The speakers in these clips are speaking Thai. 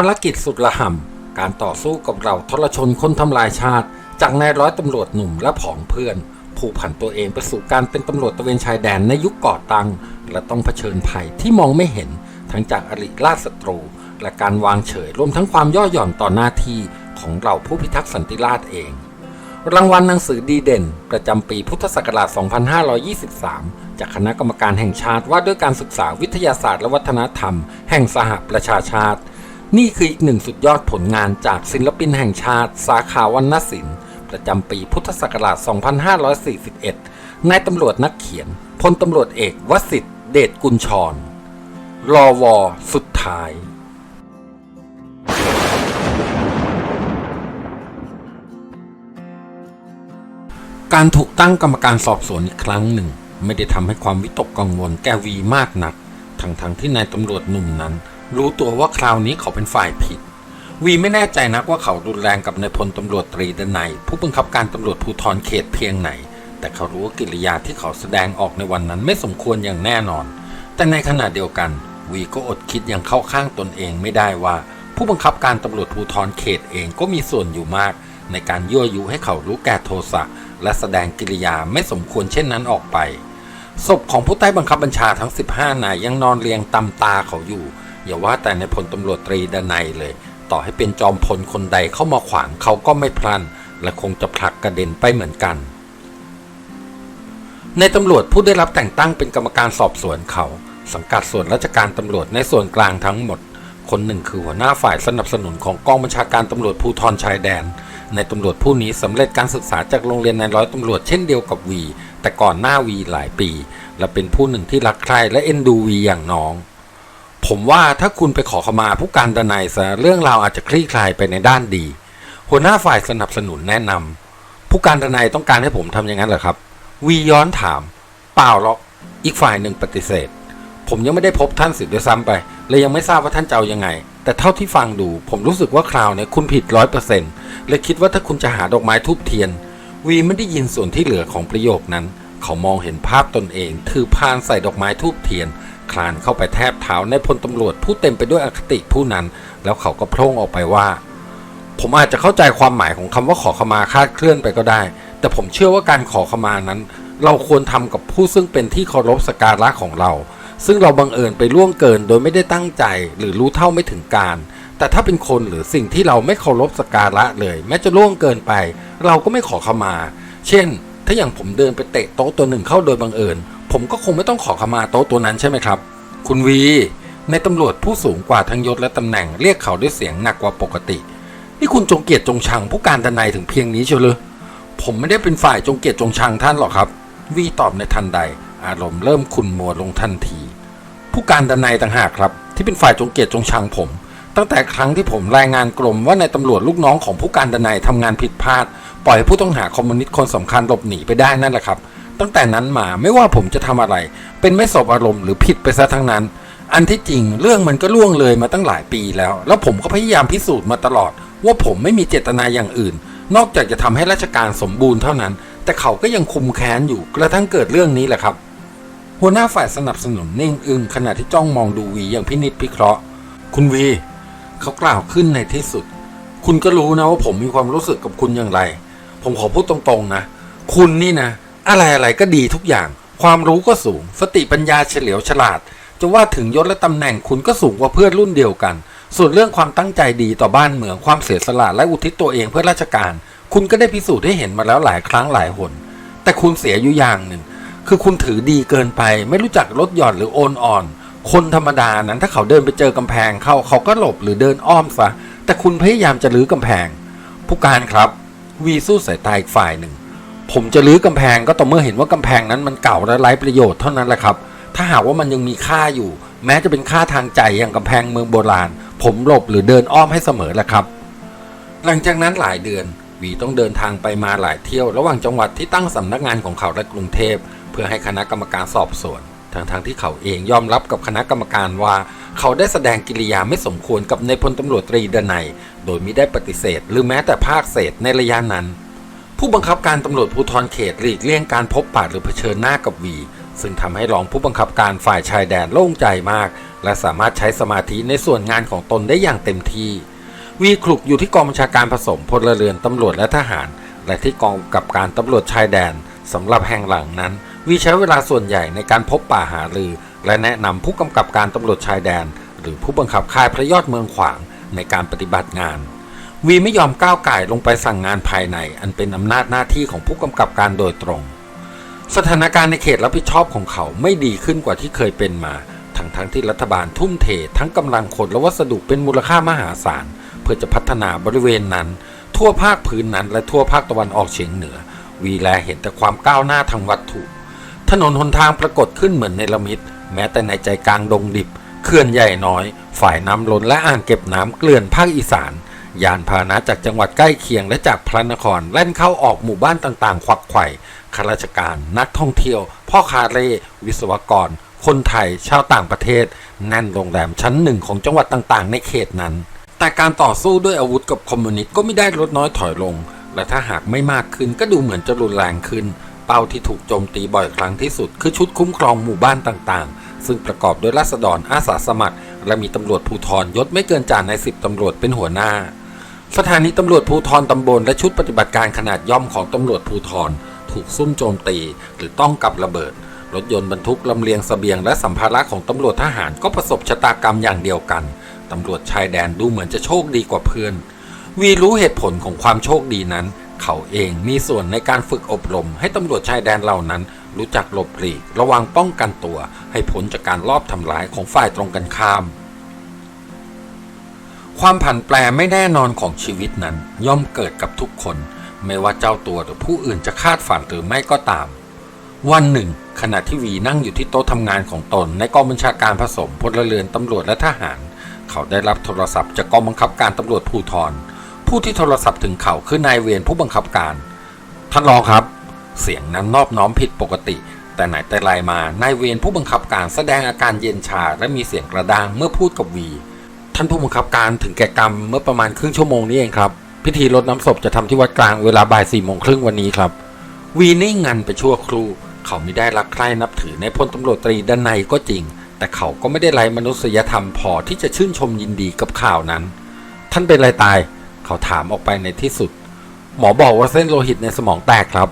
ภารกิจสุดระห่ำการต่อสู้กับเราทรชนคนทำลายชาติ จากนายร้อยตำรวจหนุ่มและผองเพื่อน ผู้ผันตัวเองไปสู่การเป็นตำรวจตะเวนชายแดนในยุคก่อตั้งและต้องเผชิญภัยที่มองไม่เห็น ทั้งจากอริราชศัตรู และการวางเฉยรวมทั้งความย่อหย่อนต่อหน้าที่ของเราผู้พิทักษ์สันติราษฎร์เอง รางวัลหนังสือดีเด่น ประจำปีพุทธศักราช 2523 จากคณะกรรมการแห่งชาติว่าด้วยการศึกษาวิทยาศาสตร์และวัฒนธรรม แห่งสหประชาชาติ นี่คืออีกหนึ่งสุดยอดผลงานจากศิลปินแห่งชาติ สาขาวรรณศิลป์ ประจำปีพุทธศักราช 2541 นายตำรวจนักเขียน พลตำรวจเอกวสิทธิ์เดชกุลชร รอวอสุดท้ายการถูกตั้งกรรมการสอบสวนอีกครั้งหนึ่ง ไม่ได้ทำให้ความวิตกกังวลแกวีมากนัก ทั้งๆทที่นายตำรวจหนุ่มนั้น รู้ตัวว่าคราวนี้เขาเป็นฝ่ายผิด วีไม่แน่ใจนักว่าเขารุนแรงกับนายพลตำรวจตรีดนัยผู้บังคับการตำรวจภูธรเขตเพียงไหน แต่เขารู้ว่ากิริยาที่เขาแสดงออกในวันนั้นไม่สมควรอย่างแน่นอน แต่ในขณะเดียวกัน วีก็อดคิดอย่างเข้าข้างตนเองไม่ได้ว่า ผู้บังคับการตำรวจภูธรเขตเองก็มีส่วนอยู่มาก ในการยั่วยุให้เขารู้แก่โทสะและแสดงกิริยาไม่สมควรเช่นนั้นออกไปศพของผู้ใต้บังคับบัญชาทั้ง 15 นายยังนอนเรียงตำตาเขาอยู่ อย่าว่าแต่ในพลตำรวจตรีดนัยเลย ต่อให้เป็นจอมพลคนใดเข้ามาขวางเขาก็ไม่พลัน และคงจะผลักกระเด็นไปเหมือนกัน ในตำรวจผู้ได้รับแต่งตั้งเป็นกรรมการสอบสวนเขา สังกัดส่วนราชการตำรวจในส่วนกลางทั้งหมด คนหนึ่งคือหัวหน้าฝ่ายสนับสนุนของกองบัญชาการตำรวจภูธรชายแดน ในตำรวจผู้นี้สำเร็จการศึกษาจากโรงเรียนนายร้อยตำรวจเช่นเดียวกับวี แต่ก่อนหน้าวีหลายปี และเป็นผู้หนึ่งที่รักใคร่และเอ็นดูวีอย่างน้อง ผมว่าถ้าคุณไปขอขมาผู้การดนัยซะเรื่องราวอาจจะคลี่คลายไปในด้านดี หัวหน้าฝ่ายสนับสนุนแนะนำผู้การดนัยต้องการให้ผมทำอย่างนั้นเหรอครับ วีย้อนถาม เปล่าหรอกอีกฝ่ายหนึ่งปฏิเสธ ผมยังไม่ได้พบท่านสิด้วยซ้ำไปเลยยังไม่ทราบว่าท่านจะเอายังไง แต่เท่าที่ฟังดู ผมรู้สึกว่าคราวเนี้ยคุณผิดร้อยเปอร์เซ็นต์เลยคิดว่าถ้าคุณจะหาดอกไม้ทูบเทียน วีไม่ได้ยินส่วนที่เหลือของประโยคนั้น เขามองเห็นภาพตนเอง ถือพานใส่ดอกไม้ทูบเทียน คลานเข้าไปแทบเท้าในพลตำรวจผู้เต็มไปด้วยอคติผู้นั้น แล้วเขาก็พร่งออกไปว่า ผมอาจจะเข้าใจความหมายของคำว่าขอขมาคาดเคลื่อนไปก็ได้ แต่ผมเชื่อว่าการขอขมานั้น เราควรทำกับผู้ซึ่งเป็นที่เคารพสการะของเรา ซึ่งเราบังเอิญไปล่วงเกินโดยไม่ได้ตั้งใจ หรือรู้เท่าไม่ถึงการแต่ถ้าเป็นคนหรือสิ่งที่เราไม่เคารพสกการะเลย แม้จะล่วงเกินไป เราก็ไม่ขอขมา เช่น ถ้าอย่างผมเดินไปเตะโต๊ะตัวหนึ่งเข้าโดยบังเอิญ ผมก็คงไม่ต้องขอขมาโต๊ะตัวนั้นใช่ไหมครับ คุณวี ในตำรวจผู้สูงกว่าทั้งยศและตำแหน่งเรียกเขาด้วยเสียงหนักกว่าปกติ นี่คุณจงเกียรติจงชังผู้การดนัยถึงเพียงนี้เชียวเลยผมไม่ได้เป็นฝ่ายจงเกียรติจงชังท่านหรอกครับ วีตอบในทันใด อารมณ์เริ่มขุ่นมัวลงทันที ผู้การดนัยต่างหากครับ ที่เป็นฝ่ายจงเกียรติจงชังผม ตั้งแต่ครั้งที่ผมรายงานกรมว่าในายตำรวจลูกน้องของผู้การดนัยทำงานผิดพลาด ปล่อยผู้ต้องหาคอมมิวนิสต์คนสำคัญหลบหนีไปได้นั่นแหละครับ ตั้งแต่นั้นมาไม่ว่าผมจะทำอะไร เป็นไม่สบอารมณ์หรือผิดไปซะทั้งนั้น อันที่จริงเรื่องมันก็ล่วงเลยมาตั้งหลายปีแล้ว แล้วผมก็พยายามพิสูจน์มาตลอด ว่าผมไม่มีเจตนาอย่างอื่น นอกจากจะทำให้ราชการสมบูรณ์เท่านั้น แต่เขาก็ยังคุมแค้นอยู่กระทั่งเกิดเรื่องนี้แหละครับ หัวหน้าฝ่ายสนับสนุนนิ่งอึงขณะที่จ้องมองดูวีอย่างพินิจพิเคราะห์ คุณวีเขากล่าวขึ้นในที่สุด คุณก็รู้นะว่าผมมีความรู้สึกกับคุณอย่างไร ผมขอพูดตรงๆนะ คุณนี่นะ อะไรอะไรก็ดีทุกอย่าง ความรู้ก็สูง สติปัญญาเฉลียวฉลาด จะว่าถึงยศและตำแหน่งคุณก็สูงกว่าเพื่อนรุ่นเดียวกัน ส่วนเรื่องความตั้งใจดีต่อบ้านเมืองความเสียสละและอุทิศตัวเองเพื่อราชการ คุณก็ได้พิสูจน์ให้เห็นมาแล้วหลายครั้งหลายหน แต่คุณเสียอยู่อย่างหนึ่ง คือคุณถือดีเกินไป ไม่รู้จักลดหย่อนหรือโอนอ่อน คนธรรมดานั้นถ้าเขาเดินไปเจอกำแพงเข้าเขาก็หลบหรือเดินอ้อมซะแต่คุณพยายามจะรื้อกำแพง ผู้การครับ วีสู้สายตาอีกฝ่ายหนึ่ง ผมจะรื้อกำแพงก็ต่อเมื่อเห็นว่ากำแพงนั้นมันเก่าและไร้ประโยชน์เท่านั้นแหละครับ ถ้าหากว่ามันยังมีค่าอยู่ แม้จะเป็นค่าทางใจอย่างกำแพงเมืองโบราณ ผมหลบหรือเดินอ้อมให้เสมอแหละครับ หลังจากนั้นหลายเดือนวีต้องเดินทางไปมาหลายเที่ยวระหว่างจังหวัดที่ตั้งสำนักงานของเขาและกรุงเทพ เพื่อให้คณะกรรมการสอบสวนทั้งทางๆที่เขาเองยอมรับกับคณะกรรมการว่า เขาได้แสดงกิริยาไม่สมควรกับในายพลตำรวจตรีดนัยโดยมิได้ปฏิเสธ หรือแม้แต่ภาคเศษในระยะนั้น ผู้บังคับการตำรวจภูธรเขตหลีกเลี่ยงการพบปะหรือเผชิญหน้ากับวี ซึ่งทำให้รองผู้บังคับการฝ่ายชายแดนโล่งใจมาก และสามารถใช้สมาธิในส่วนงานของตนได้อย่างเต็มที่ วีคลุกอยู่ที่กองบัญชาการผสมพลเรือนตำรวจและทหาร และที่กองกับการตำรวจชายแดนสำหรับแห่งหลังนั้น วีใช้เวลาส่วนใหญ่ในการพบป่าหารือ และแนะนำผู้กำกับการตำรวจชายแดน หรือผู้บังคับค่ายพระยอดเมืองขวางในการปฏิบัติงาน วีไม่ยอมก้าวไก่ลงไปสั่งงานภายใน อันเป็นอำนาจหน้าที่ของผู้กำกับการโดยตรง สถานการณ์ในเขตรับผิดชอบของเขาไม่ดีขึ้นกว่าที่เคยเป็นมา ทั้งทั้งที่รัฐบาลทุ่มเท ทั้งกำลังคนและวัสดุเป็นมูลค่ามหาศาล เพื่อจะพัฒนาบริเวณนั้น ทั่วภาคพื้นนั้น และทั่วภาคตะวันออกเฉียงเหนือ วีแลเห็นแต่ความก้าวหน้าทางวัตถุ ถนนหนทางปรากฏขึ้นเหมือนในละมิดแม้แต่ในใจกลางดงดิบเขื่อนใหญ่น้อย ฝ่ายน้ำล้นและอ่างเก็บน้ำเกลื่อนภาคอีสาน ยานพาหนะจากจังหวัดใกล้เคียงและจากพระนครแล่นเข้าออกหมู่บ้านต่างๆ ควักไข่ข้าราชการ นักท่องเที่ยว พ่อค้าเร่วิศวกร คนไทย ชาวต่างประเทศ แน่นโรงแรมชั้นหนึ่งของจังหวัดต่างๆ ในเขตนั้น แต่การต่อสู้ด้วยอาวุธกับคอมมิวนิสต์ก็ไม่ได้ลดน้อยถอยลง และถ้าหากไม่มากขึ้นก็ดูเหมือนจะรุนแรงขึ้น เป้าที่ถูกโจมตีบ่อยครั้งที่สุด คือชุดคุ้มครองหมู่บ้านต่างๆ ซึ่งประกอบด้วยราษฎรอาสาสมัคร และมีตำรวจภูธรยศไม่เกินจ่าในสิบตำรวจเป็นหัวหน้า สถานีตำรวจภูธรตำบลและชุดปฏิบัติการขนาดย่อมของตำรวจภูธรถูกซุ่มโจมตี หรือต้องกับระเบิด รถยนต์บรรทุกลำเลียงเสบียงและสัมภาระของตำรวจทหารก็ประสบชะตากรรมอย่างเดียวกัน ตำรวจชายแดนดูเหมือนจะโชคดีกว่าเพื่อน วีรู้เหตุผลของความโชคดีนั้น เขาเองมีส่วนในการฝึกอบรม ให้ตำรวจชายแดนเหล่านั้น รู้จักหลบหลีก ระวังป้องกันตัว ให้พ้นจากการลอบทำร้ายของฝ่ายตรงกันข้าม ความผันแปรไม่แน่นอนของชีวิตนั้น ย่อมเกิดกับทุกคน ไม่ว่าเจ้าตัวหรือผู้อื่นจะคาดฝันหรือไม่ก็ตาม วันหนึ่ง ขณะที่วีนั่งอยู่ที่โต๊ะทำงานของตนในกองบัญชาการผสมพลเรือนตำรวจและทหาร เขาได้รับโทรศัพท์จากกองบังคับการตำรวจภูธรผู้ที่โทรศัพท์ถึงเขาคือนายเวรผู้บังคับการท่านรองครับ เสียงนั้นนอบน้อมผิดปกติ แต่ไหนแต่ไรมานายเวรผู้บังคับการแสดงอาการเย็นชาและมีเสียงกระด้างเมื่อพูดกับวี ท่านผู้บังคับการถึงแก่กรรมเมื่อประมาณครึ่งชั่วโมงนี้เองครับ พิธีรดน้ำศพจะทำที่วัดกลางเวลาบ่ายสี่โมงครึ่งวันนี้ครับ วีนิ่งงันไปชั่วครู่ เขาไม่ได้รักใคร่นับถือในพลตำรวจตรีด้านในก็จริง แต่เขาก็ไม่ได้ไรมนุษยธรรมพอที่จะชื่นชมยินดีกับข่าวนั้น ท่านเป็นไรตาย เขาถามออกไปในที่สุด หมอบอกว่าเส้นโลหิตในสมองแตกครับ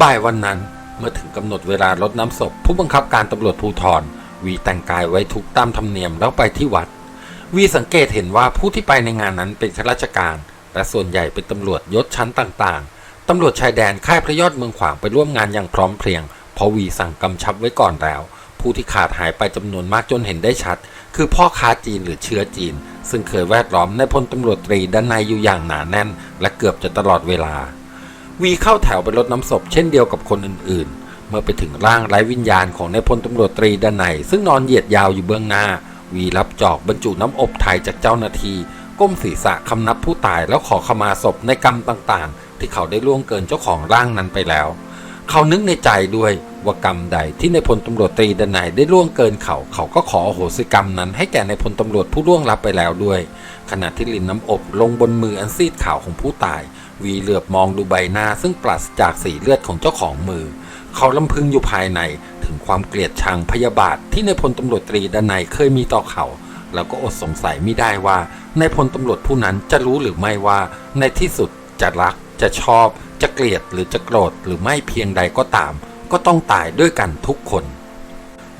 บ่ายวันนั้นเมื่อถึงกำหนดเวลารดน้ำศพ ผู้บังคับการตำรวจภูธรวีแต่งกายไว้ทุกตามธรรมเนียมแล้วไปที่วัด วีสังเกตเห็นว่าผู้ที่ไปในงานนั้นเป็นข้าราชการและส่วนใหญ่เป็นตำรวจยศชั้นต่างๆ ตำรวจชายแดนค่ายพระยอดเมืองขวางไปร่วมงานอย่างพร้อมเพรียง เพราะวีสั่งกำชับไว้ก่อนแล้ว ผู้ที่ขาดหายไปจำนวนมากจนเห็นได้ชัด คือพ่อค้าจีนหรือเชื้อจีน ซึ่งเคยแวดล้อมในพลตำรวจตรีด้านในอยู่อย่างหนาแน่น และเกือบจะตลอดเวลา วีเข้าแถวไปรดน้ำศพเช่นเดียวกับคนอื่นๆ เมื่อไปถึงร่างไร้วิญญาณของนายพลตำรวจตรีด้านในซึ่งนอนเหยียดยาวอยู่เบื้องหน้า วีรับจอกบรรจุน้ำอบไทยจากเจ้าหน้าที่ก้มศีรษะคำนับผู้ตายแล้วขอขมาศพในกรรมต่างๆ ที่เขาได้ล่วงเกินเจ้าของร่างนั้นไปแล้ว เขานึกในใจด้วยว่ากรรมใดที่ในพลตำรวจตรีดนัยได้ล่วงเกินเขา เขาก็ขอโหสิกรรมนั้นให้แก่ในพลตำรวจผู้ล่วงลับไปแล้วด้วย ขณะที่ลินน้ำอบลงบนมืออันซีดขาวของผู้ตาย วีเหลือบมองดูใบหน้าซึ่งปราศจากสีเลือดของเจ้าของมือ เขาลำพึงอยู่ภายใน ถึงความเกลียดชังพยาบาทที่นายพลตำรวจตรีดนัยเคยมีต่อเขาแล้วก็อดสงสัยไม่ได้ว่านายพลตำรวจผู้นั้นจะรู้หรือไม่ว่า ในที่สุดจะรัก จะชอบ จะเกลียดหรือจะโกรธหรือไม่เพียงใดก็ตาม ก็ต้องตายด้วยกันทุกคน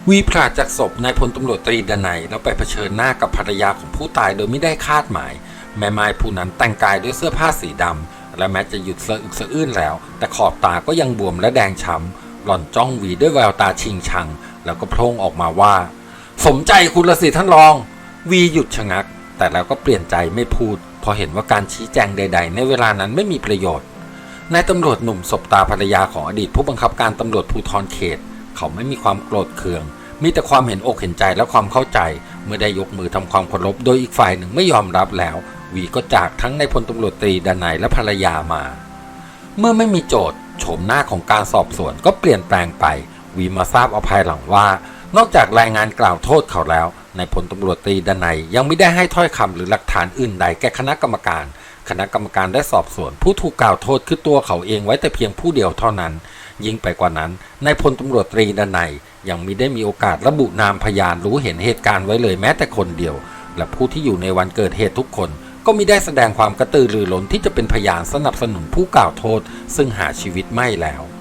วีพลาดจากศพนายพลตำรวจตรีดนัยแล้วไปเผชิญหน้ากับภรรยาของผู้ตายโดยไม่ได้คาดหมาย แม่ไม้ผู้นั้นแต่งกายด้วยเสื้อผ้าสีดำและแม้จะหยุดสะอึกสะอื้นแล้ว แต่ขอบตาก็ยังบวมและแดงช้ำ หล่อนจ้องวีด้วยแววตาชิงชัง แล้วก็พล่งออกมาว่า สมใจคุณละสิท่านรอง วีหยุดชะงัก แต่แล้วก็เปลี่ยนใจไม่พูดพราะเห็นว่าการชี้แจงใด ๆ ในเวลานั้นไม่มีประโยชน์นายตำรวจหนุ่มสบตาภรรยาของอดีตผู้บังคับการตำรวจภูธรเขต เขาไม่มีความโกรธเคือง มีแต่ความเห็นอกเห็นใจและความเข้าใจ เมื่อได้ยกมือทำความเคารพโดยอีกฝ่ายหนึ่งไม่ยอมรับแล้ว วีก็จากทั้งในพลตำรวจตรีดานายและภรรยามา เมื่อไม่มีโจทย์ โฉมหน้าของการสอบสวนก็เปลี่ยนแปลงไป วีมาทราบเอาภายหลังว่า นอกจากรายงานกล่าวโทษเขาแล้วนายพลตำรวจตรีดนัยยังไม่ได้ให้ถ้อยคำหรือหลักฐานอื่นใดแก่คณะกรรมการ คณะกรรมการได้สอบสวน ผู้ถูกกล่าวโทษคือตัวเขาเองไว้แต่เพียงผู้เดียวเท่านั้น ยิ่งไปกว่านั้นนายพลตำรวจตรีดนัยยังมิได้มีโอกาสระบุนามพยานรู้เห็นเหตุการณ์ไว้เลยแม้แต่คนเดียว และผู้ที่อยู่ในวันเกิดเหตุทุกคน ก็มิได้แสดงความกระตือรือร้นที่จะเป็นพยานสนับสนุนผู้กล่าวโทษ ซึ่งหาชีวิตไม่แล้ว